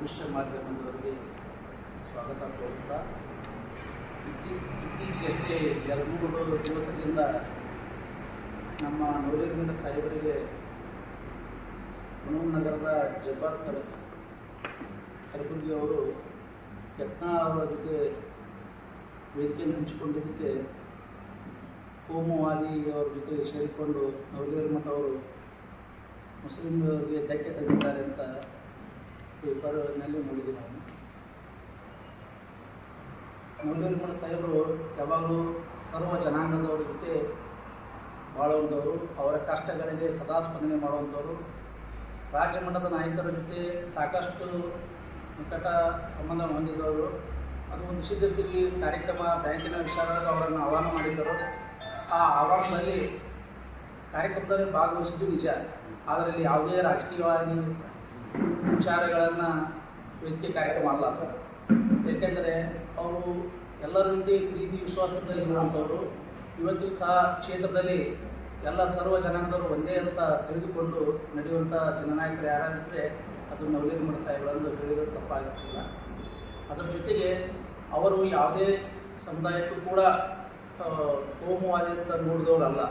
ದೃಶ್ಯ ಮಾಧ್ಯಮದವರಿಗೆ ಸ್ವಾಗತ ಕೋರುತ್ತಾ ಇತ್ತೀ, ಇತ್ತೀಚೆಗಷ್ಟೇ ಎರಡು ಮೂರು ದಿವಸದಿಂದ ನಮ್ಮ ನವಲೀರ್ಮಿಂದ ಸಾಹೇಬರಿಗೆ ನಗರದ ಜಬ್ಬಾರ್ ಕಲ್ ಕಲಬುರ್ಗಿ ಅವರು ಯತ್ನ ಅವರ ಜೊತೆ ವೇದಿಕೆಯನ್ನು ಹಂಚಿಕೊಂಡಿದ್ದಕ್ಕೆ ಕೋಮುವಾದಿಯವರ ಜೊತೆ ಸೇರಿಕೊಂಡು ನವಲೀರ್ ಮಠ ಅವರು ಮುಸ್ಲಿಮರಿಗೆ ಧಕ್ಕೆ ತಂದಿದ್ದಾರೆ ಅಂತ ಪೇಪರ್ನಲ್ಲಿ ನೋಡಿದೆ ನಾನು ನವಲೀರ್ ಮಠ ಸಾಹೇಬರು ಯಾವಾಗಲೂ ಸರ್ವ ಜನಾಂಗದವರ ಜೊತೆ ಬಾಳುವಂಥವರು, ಅವರ ಕಷ್ಟಗಳಿಗೆ ಸದಾ ಸ್ಪಂದನೆ ಮಾಡುವಂಥವರು. ರಾಜ್ಯ ಮಟ್ಟದ ನಾಯಕರ ಜೊತೆ ಸಾಕಷ್ಟು ನಿಕಟ ಸಂಬಂಧ ಹೊಂದಿದವರು. ಅದು ಒಂದು ಸಿದ್ಧ ಸಿರಿ ಕಾರ್ಯಕ್ರಮ, ಬ್ಯಾಂಕಿನ ವಿಚಾರದಲ್ಲಿ ಅವರನ್ನು ಆಹ್ವಾನ ಮಾಡಿದ್ದರು. ಆ ಆಹ್ವಾನದಲ್ಲಿ ಕಾರ್ಯಕ್ರಮದಲ್ಲಿ ಭಾಗವಹಿಸಿದ್ದು ನಿಜ. ಅದರಲ್ಲಿ ಯಾವುದೇ ರಾಜಕೀಯವಾಗಿ ವಿಚಾರಗಳನ್ನು ವೇದಿಕೆ ಕಾರ್ಯಕ್ರಮ ಅಲ್ಲ ಏಕೆಂದರೆ ಅವರು ಎಲ್ಲರ ರೀತಿ ಪ್ರೀತಿ ವಿಶ್ವಾಸದ ಇರುವಂಥವರು. ಇವತ್ತು ಸಹ ಕ್ಷೇತ್ರದಲ್ಲಿ ಎಲ್ಲ ಸರ್ವ ಜನಾಂಗದವರು ಒಂದೇ ಅಂತ ತಿಳಿದುಕೊಂಡು ನಡೆಯುವಂಥ ಜನನಾಯಕರು ಯಾರಾಗಿದ್ದರೆ ಅದು ನವಲೀರ್ ಮಠ ಸಾಹೇಬರಂದು ಹೇಳಿದರೂ ತಪ್ಪಾಗಿರಲಿಲ್ಲ ಅದರ ಜೊತೆಗೆ ಅವರು ಯಾವುದೇ ಸಮುದಾಯಕ್ಕೂ ಕೂಡ ಕೋಮುವಾದಿ ಅಂತ ನೋಡಿದವರಲ್ಲ.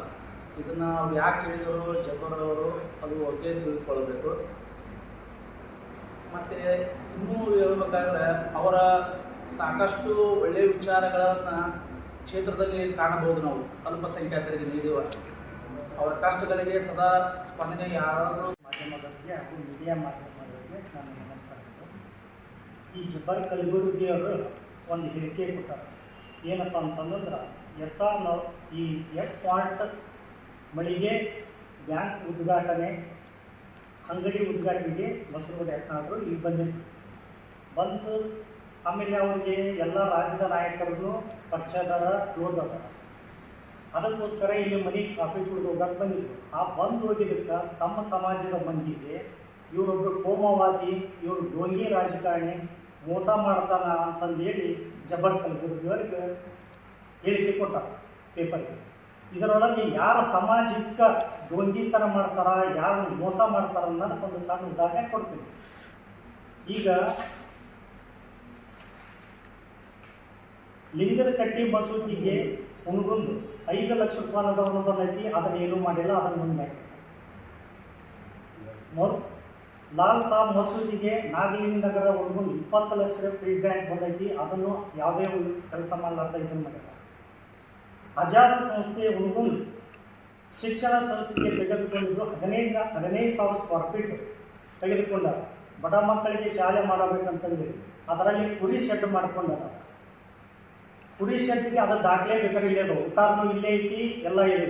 ಇದನ್ನು ಅವ್ರು ಯಾಕೆ ಹೇಳಿದವರು ಜಬ್ಬರವರು ಅದು ಒಗ್ಗೆ ತಿಳಿದುಕೊಳ್ಳಬೇಕು. ಮತ್ತು ಇನ್ನೂ ಹೇಳ್ಬೇಕಾದ್ರೆ ಅವರ ಸಾಕಷ್ಟು ಒಳ್ಳೆಯ ವಿಚಾರಗಳನ್ನು ಕ್ಷೇತ್ರದಲ್ಲಿ ಕಾಣಬಹುದು ನಾವು. ಅಲ್ಪಸಂಖ್ಯಾತರಿಗೆ ನೀಡುವ ಅವರ ಕಷ್ಟಗಳಿಗೆ ಸದಾ ಸ್ಪಂದನೆ ಯಾರಾದರೂ ಮಾಧ್ಯಮದವರಿಗೆ ಹಾಗೂ ಮೀಡಿಯಾ ಮಾಧ್ಯಮದವರಿಗೆ ನಾನು ನಮಸ್ಕಾರಗಳು ಈ ಜಬ್ಬಾರ್ ಕಲಬುರ್ಗಿಯವರು ಒಂದು ಹೇಳಿಕೆ ಕೊಟ್ಟಾರೆ. ಏನಪ್ಪ ಅಂತಂದ್ರೆ, ಎಸ್ ಆರ್ ನಾವು ಈ ಎಸ್ ಪಾರ್ಟ್ ಮಳಿಗೆ ಬ್ಯಾಂಕ್ ಉದ್ಘಾಟನೆ ಅಂಗಡಿ ಉದ್ಘಾಟನೆಗೆ ಬಸವರಾಜ ಯತ್ನಾಳರು ಇಲ್ಲಿ ಬಂದಿದ್ರು ಬಂತು ಆಮೇಲೆ ಅವ್ರಿಗೆ ಎಲ್ಲ ರಾಜ್ಯದ ನಾಯಕರನ್ನು ಪರಿಚಯದಾರ ಕ್ಲೋಸ್ ಅದಾರ. ಅದಕ್ಕೋಸ್ಕರ ಇಲ್ಲಿ ಮನೆ ಕಾಫಿ ಕುಡಿದು ಹೋಗಕ್ಕೆ ಬಂದಿದ್ರು. ಆ ಬಂದು ಹೋಗಿದ್ದಕ್ಕೆ ತಮ್ಮ ಸಮಾಜದ ಮಂದಿಗೆ ಇವರೊಬ್ಬರು ಕೋಮವಾದಿ, ಇವರು ಡೋಂಗಿ ರಾಜಕಾರಣಿ, ಮೋಸ ಮಾಡ್ತಾನ ಅಂತಂದೇಳಿ ಜಬರ್ ಕಲಬುರ್ಗಿಯವ್ರಿಗೆ ಹೇಳಿಕೆ ಕೊಟ್ಟ ಪೇಪರ್ಗೆ. ಇದರೊಳಗೆ ಯಾರ ಸಾಮಾಜಿಕ ಡೋಂಗಿತನ ಮಾಡ್ತಾರ, ಯಾರು ಮೋಸ ಮಾಡ್ತಾರ ಅನ್ನೋದಕ್ಕೊಂದು ಸಣ್ಣ ಉದಾಹರಣೆ ಕೊಡ್ತೀನಿ. ಈಗ ಲಿಂಗದ ಕಟ್ಟಿ ಮಸೂದಿಗೆ ಹುಣಗುಂದು ಐದು ಲಕ್ಷ ರೂಪಾಯಿ ಬಂದೈತಿ, ಅದನ್ನ ಏನೂ ಮಾಡಿಲ್ಲ, ಅದನ್ನ ಮುಂದೆ ಹಾಕಿ. ಮೊದ್ ಲಾಲ್ ಸಾಬ್ ಮಸೂದಿಗೆ ನಾಗಲಿಂಗ ನಗರ ಹುಣಗುಂದು ಇಪ್ಪತ್ತು ಲಕ್ಷ ಫ್ರೀ ಬ್ಯಾಂಕ್ ಬಂದೈತಿ, ಅದನ್ನು ಯಾವುದೇ ಕೆಲಸ ಮಾಡಲಾರ್ದ ಇದನ್ನು ಮಾಡಿಲ್ಲ. ಆಜಾದ್ ಸಂಸ್ಥೆಯ ಹುಣಗುಂದು ಶಿಕ್ಷಣ ಸಂಸ್ಥೆಗೆ ತೆಗೆದುಕೊಂಡಿದ್ದು ಹದಿನೈದು ಹದಿನೈದು ಸಾವಿರ ಸ್ಕ್ವೇರ್ ಫೀಟ್ ತೆಗೆದುಕೊಂಡ ಬಡ ಮಕ್ಕಳಿಗೆ ಶಾಲೆ ಮಾಡಬೇಕಂತಂದೇಳಿ ಅದರಲ್ಲಿ ಕುರಿ ಶೆಡ್ ಮಾಡ್ಕೊಂಡಾರ. ಕುರಿ ಶೆಡ್ಗೆ ಅದು ದಾಖಲೆ ಬೇಕಾದ್ರೆ ಇಲ್ಲೇ ಇಲ್ಲೇ ಐತಿ, ಎಲ್ಲ ಇದೆ.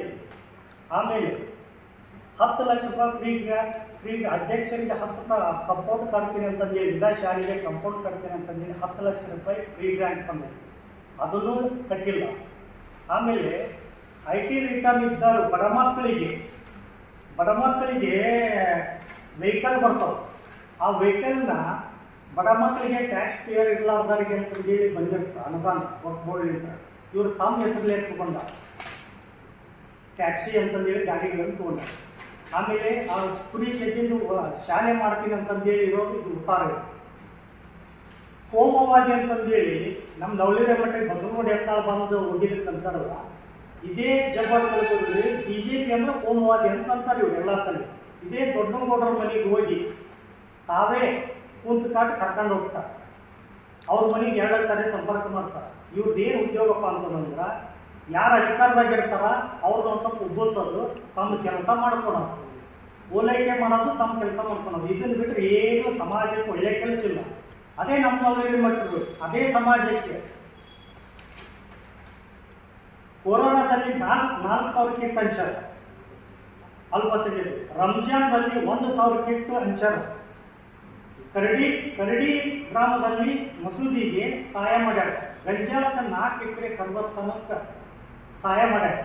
ಆಮೇಲೆ ಹತ್ತು ಲಕ್ಷ ರೂಪಾಯಿ ಫ್ರೀ ಫ್ರೀ ಅಧ್ಯಕ್ಷರಿಗೆ ಹತ್ತು ಕಂಪೌಂಡ್ ಕಟ್ತೀನಿ ಅಂತಂದೇಳಿ ಇದ ಶಾಲೆಗೆ ಕಂಪೌಂಡ್ ಕಟ್ತೀನಿ ಅಂತಂದೇಳಿ ಹತ್ತು ಲಕ್ಷ ರೂಪಾಯಿ ಫ್ರೀ ಗ್ರ್ಯಾಂಟ್ ತಂದೆ ಅದನ್ನು ಕಟ್ಟಿಲ್ಲ. ಆಮೇಲೆ ಐ ಟಿ ರಿಟರ್ನ್ ಇದ್ದಾರು ಬಡ ಮಕ್ಕಳಿಗೆ ಬಡ ಮಕ್ಕಳಿಗೆ ವೆಹಿಕಲ್ ಬರ್ತಾವೆ ಆ ವೆಹಿಕಲ್ನ ಬಡ ಮಕ್ಕಳಿಗೆ ಟ್ಯಾಕ್ಸ್ ಪೇಯರ್ ಇರ್ಲಾರ್ದವರಿಗೆ ಅಂತಂದೇಳಿ ಬಂದಿರ್ತಾರೆ ಅನುದಾನ ವರ್ಕ್ ಬೋರ್ಡ್ಲಿಂದ ಇವರು ತಮ್ಮ ಹೆಸರಲ್ಲಿ ತಗೊಂಡ ಟ್ಯಾಕ್ಸಿ ಅಂತಂದೇಳಿ ಗಾಡಿಗಳನ್ನು ತಗೊಂಡ. ಆಮೇಲೆ ಆ ಕುರಿ ಸೆಟ್ಟಿಂದು ಶಾಲೆ ಮಾಡ್ತೀನಿ ಅಂತಂದೇಳಿ ಇರೋದು ಉತ್ತಾರ ಇದೆ. ಕೋಮವಾದಿ ಅಂತಂದೇಳಿ ನಮ್ಮ ನವಲಿದೆ ಮಟ್ಟಿಗೆ ಬಸವನೋಡಿ ಎತ್ತಾಳ ಬಂದು ಹೋಗಿದ್ದಕ್ಕಂತಾರಲ್ಲ ಇದೇ ಜಬ್ಬರ್ ಕಲ್ಕೊಂಡ್ರಿ ಬಿ ಜೆ ಪಿ ಅಂದ್ರೆ ಕೋಮವಾದಿ ಅಂತ ಅಂತಾರೆ ಇವ್ರು ಎಲ್ಲ ತಲೆ ಇದೇ ದೊಡ್ಡಗೌಡರ ಮನೆಗೆ ಹೋಗಿ ತಾವೇ ಕುಂತು ಕಾಟ್ ಕರ್ಕೊಂಡು ಹೋಗ್ತಾರೆ. ಅವ್ರ ಮನೆಗೆ ಎರಡು ಸಾರಿ ಸಂಪರ್ಕ ಮಾಡ್ತಾರೆ. ಇವ್ರದ್ದು ಏನು ಉದ್ಯೋಗಪ್ಪ ಅಂತಂದ್ರೆ ಯಾರು ಅಧಿಕಾರದಾಗಿರ್ತಾರ ಅವ್ರನ್ನ ಒಂದು ಸ್ವಲ್ಪ ಉಬ್ಬಸೋದು ತಮ್ಮ ಕೆಲಸ ಮಾಡ್ಕೊಳೋದು. ಓಲೈಕೆ ಮಾಡೋದು ತಮ್ಮ ಕೆಲಸ ಮಾಡ್ಕೊಳೋದು. ಇದನ್ನು ಬಿಟ್ಟರೆ ಏನು ಸಮಾಜಕ್ಕೆ ಒಳ್ಳೆ ಕೆಲಸ ಇಲ್ಲ. ಅದೇ ನಮ್ಮ ನವಲಿನ ಮಟ್ಟರು ಅದೇ ಸಮಾಜಕ್ಕೆ. ಕೊರೋನಾದಲ್ಲಿ ನಾಲ್ಕು ನಾಲ್ಕು ಸಾವಿರ ಕಿಟ್ ಹಂಚಾರ ಅಲ್ಪಸಂಖ್ಯಾತರು ರಂಜಾನ್ದಲ್ಲಿ ಒಂದು ಸಾವಿರ ಕಿಟ್ ಹಂಚಾರ ಕರಡಿ ಕರಡಿ ಗ್ರಾಮದಲ್ಲಿ ಮಸೂದಿಗೆ ಸಹಾಯ ಮಾಡ್ಯಾರ. ಗಂಜಾಳಕ್ಕೆ ನಾಲ್ಕು ಎಕರೆ ಕರ್ಮಸ್ಥಾನಕ್ಕೆ ಸಹಾಯ ಮಾಡ್ಯಾರ.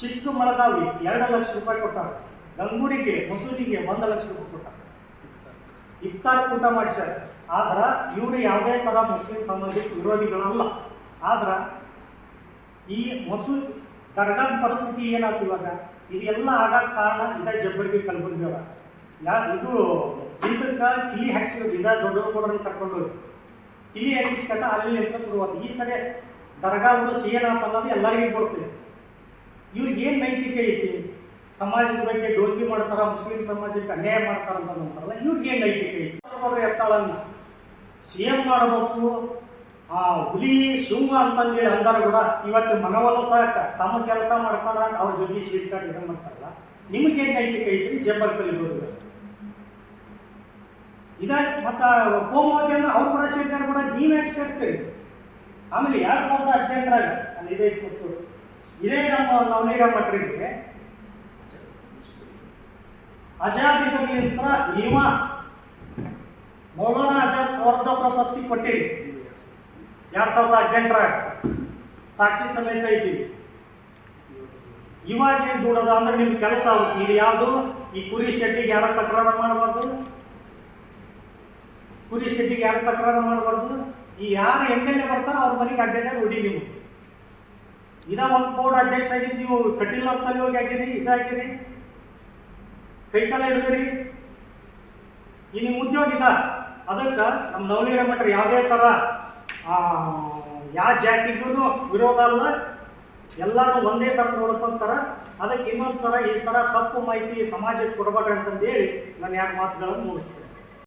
ಚಿಕ್ಕಮಳಗಾವಿ ಎರಡು ಲಕ್ಷ ರೂಪಾಯಿ ಕೊಟ್ಟಾರ. ಗಂಗೂರಿಗೆ, ಮಸೂದಿಗೆ ಒಂದು ಲಕ್ಷ ರೂಪಾಯಿ ಕೊಟ್ಟಾರ. ಇಫ್ತಾರ್ ಊಟ ಮಾಡಿಸ್ಯಾರ. ಆದ್ರೆ ಇವರು ಯಾವುದೇ ಥರ ಮುಸ್ಲಿಂ ಸಮಾಜಕ್ಕೆ ವಿರೋಧಿಗಳಲ್ಲ. ಆದ್ರೆ ಈ ಮಸೂದ್ ದರ್ಗಾದ ಪರಿಸ್ಥಿತಿ ಏನಾಯ್ತು ಇವಾಗ? ಇದೆಲ್ಲ ಆಗಕ್ಕೆ ಕಾರಣ ಇದೇ ಜಬ್ಬರ್ಗಿ ಕಲಬುರ್ಗಿ ಅವ ಯಾ, ಇದು ಇದಕ್ಕೆ ಕಿಲಿ ಹಾಕ್ಸಿದ್ರು ಇದ ದೊಡ್ಡ ಕೊಡೋರನ್ನ ಕರ್ಕೊಂಡು ಕಿಲಿ ಹಾಕಿಸ್ಕೊಂಡ ಅಲ್ಲಿ ನಿಂತ ಶುರುವಾತು. ಈ ಸರಿ ದರ್ಗಾಗಳು ಏನಾಯ್ತು ಅನ್ನೋದು ಎಲ್ಲರಿಗೂ ಕೊಡ್ತೀವಿ. ಇವ್ರಿಗೆ ಏನು ನೈತಿಕ ಐತಿ? ಸಮಾಜದ ಬಗ್ಗೆ ಡೋಂಗಿ ಮಾಡ್ತಾರ, ಮುಸ್ಲಿಂ ಸಮಾಜಕ್ಕೆ ಅನ್ಯಾಯ ಮಾಡ್ತಾರ ಅಂತ ಅಂತಾರಲ್ಲ ಇವ್ರಿಗೆ ಏನು ನೈತಿಕೆ ಎತ್ತಾಳನ್ನ ಸಿ ಎಂ ಮಾಡಬೇಕು, ಆ ಹುಲಿ ಶಿವ ಅಂತಂದೇಳಿ ಅಂದಾರ ಕೂಡ ಇವತ್ತು ಮನವೊಲಸಾಕ ತಮ್ಮ ಕೆಲಸ ಮಾಡ್ಕೊಳಕ್ ಅವ್ರ ಜೊತೆ ಸೀಟ್ಕಾಟ್ ಇದನ್ನ ಮಾಡ್ತಾರಲ್ಲ, ನಿಮಗೇನು ನೈತಿಕೆ ಐತ್ರಿ? ಜಬ್ಬರ್ ಕಲಿಬೋದು ಇದ ಮತ್ತ ಕೋಮವತಿ ಅಂದ್ರೆ ಅವ್ರು ಕೂಡ ಸೇರ್ತಾರೆ ಕೂಡ, ನೀವು ಯಾಕೆ ಸೇರ್ತೀರಿ? ಆಮೇಲೆ ಎರಡ್ ಸಾವಿರದ ಹದಿನೆಂಟರಾಗ, ಅಲ್ಲಿ ಇದೆ ಇದೇ ನಮ್ಮ ನವನೀರ ಮಠರಿಗೆ ಇದರ್ಲಿಂತ್ರ ನೀವ ಮೌಲಾನಾ ಆಜಾದ್ ಸ್ವರ್ಧ ಪ್ರಶಸ್ತಿ ಕೊಟ್ಟಿರಿ. ಎರಡ್ ಸಾವಿರದ ಹದಿನೆಂಟರ ಸಾಕ್ಷಿ ಸಮೇತ ಐತಿ. ಇವಾಗ ಏನ್ ದುಡದ ಅಂದ್ರೆ ನಿಮ್ ಕೆಲಸ ಇದು ಯಾವುದು? ಈ ಕುರಿ ಶೆಟ್ಟಿಗೆ ಯಾರ ತಕರಾರು ಮಾಡಬಾರ್ದು? ಕುರಿ ಶೆಟ್ಟಿಗೆ ಯಾರು ತಕರಾರು ಮಾಡಬಾರ್ದು? ಈ ಯಾರು ಎಂ ಎಲ್ ಎ ಬರ್ತಾರೋ ಅವ್ರ ಮನೆಗೆ ಅಡ್ಡಾಡ ಹೊಡಿ ನೀವು. ಇದ ಒಂದು ಬೋರ್ಡ್ ಅಧ್ಯಕ್ಷ ಆಗಿದ್ದು ನೀವು ಕಟೀಲ್ ಅಂತ ಹೋಗಿ ಆಗಿರಿ, ಇದಾಗಿರಿ. ಕೈಕಾಲ ಹಿಡಿದ್ರಿ. ಈ ನಿಮ್ಮ ಉದ್ಯೋಗ ಇದ? ಅದಕ್ಕೆ ನಮ್ಮ ನವನೀರ ಮಠರು ಯಾವುದೇ ಥರ ಯಾವ ಜಾತಿಗೂ ವಿರೋಧ ಅಲ್ಲ. ಎಲ್ಲರೂ ಒಂದೇ ಥರ ನೋಡ್ಕೊಂತಾರ. ಅದಕ್ಕೆ ಇನ್ನೊಂದು ಥರ ಈ ಥರ ತಪ್ಪು ಮಾಹಿತಿ ಸಮಾಜಕ್ಕೆ ಕೊಡಬೇಡ್ರಿ ಅಂತಂದೇಳಿ ನಾನು ಎರಡು ಮಾತುಗಳನ್ನು ಮುಗಿಸ್ತೇನೆ.